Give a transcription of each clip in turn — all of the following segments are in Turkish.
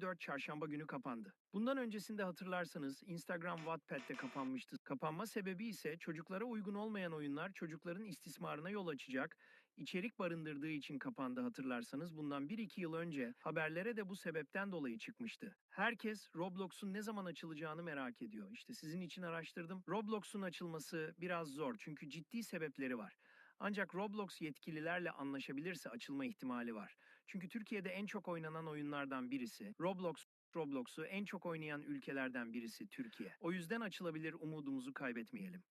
4 çarşamba günü kapandı. Bundan öncesinde hatırlarsanız Instagram Wattpad'de kapanmıştı. Kapanma sebebi ise çocuklara uygun olmayan oyunlar çocukların istismarına yol açacak, içerik barındırdığı için kapandı hatırlarsanız bundan 1-2 yıl önce haberlere de bu sebepten dolayı çıkmıştı. Herkes Roblox'un ne zaman açılacağını merak ediyor. İşte sizin için araştırdım. Roblox'un açılması biraz zor çünkü ciddi sebepleri var. Ancak Roblox yetkililerle anlaşabilirse açılma ihtimali var. Çünkü Türkiye'de en çok oynanan oyunlardan birisi. Roblox Roblox'u en çok oynayan ülkelerden birisi Türkiye. O yüzden açılabilir umudumuzu kaybetmeyelim.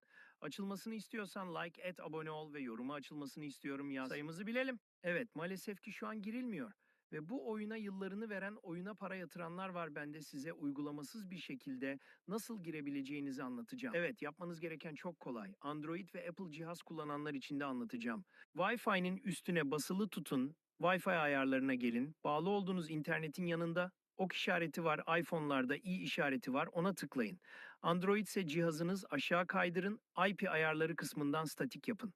Açılmasını istiyorsan like et, abone ol ve yoruma açılmasını istiyorum yaz. Sayımızı bilelim. Evet maalesef ki şu an girilmiyor. Ve bu oyuna yıllarını veren oyuna para yatıranlar var. Ben de size uygulamasız bir şekilde nasıl girebileceğinizi anlatacağım. Evet yapmanız gereken çok kolay. Android ve Apple cihaz kullananlar için de anlatacağım. Wi-Fi'nin üstüne basılı tutun. Wi-Fi ayarlarına gelin. Bağlı olduğunuz internetin yanında ok işareti var. iPhone'larda i işareti var. Ona tıklayın. Android ise cihazınız aşağı kaydırın. IP ayarları kısmından statik yapın.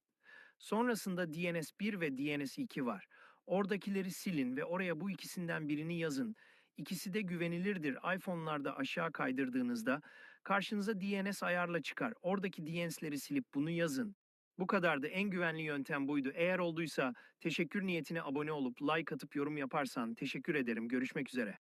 Sonrasında DNS 1 ve DNS 2 var. Oradakileri silin ve oraya bu ikisinden birini yazın. İkisi de güvenilirdir. iPhone'larda aşağı kaydırdığınızda karşınıza DNS ayarla çıkar. Oradaki DNS'leri silip bunu yazın. Bu kadardı. En güvenli yöntem buydu. Eğer olduysa teşekkür niyetine abone olup like atıp yorum yaparsan teşekkür ederim. Görüşmek üzere.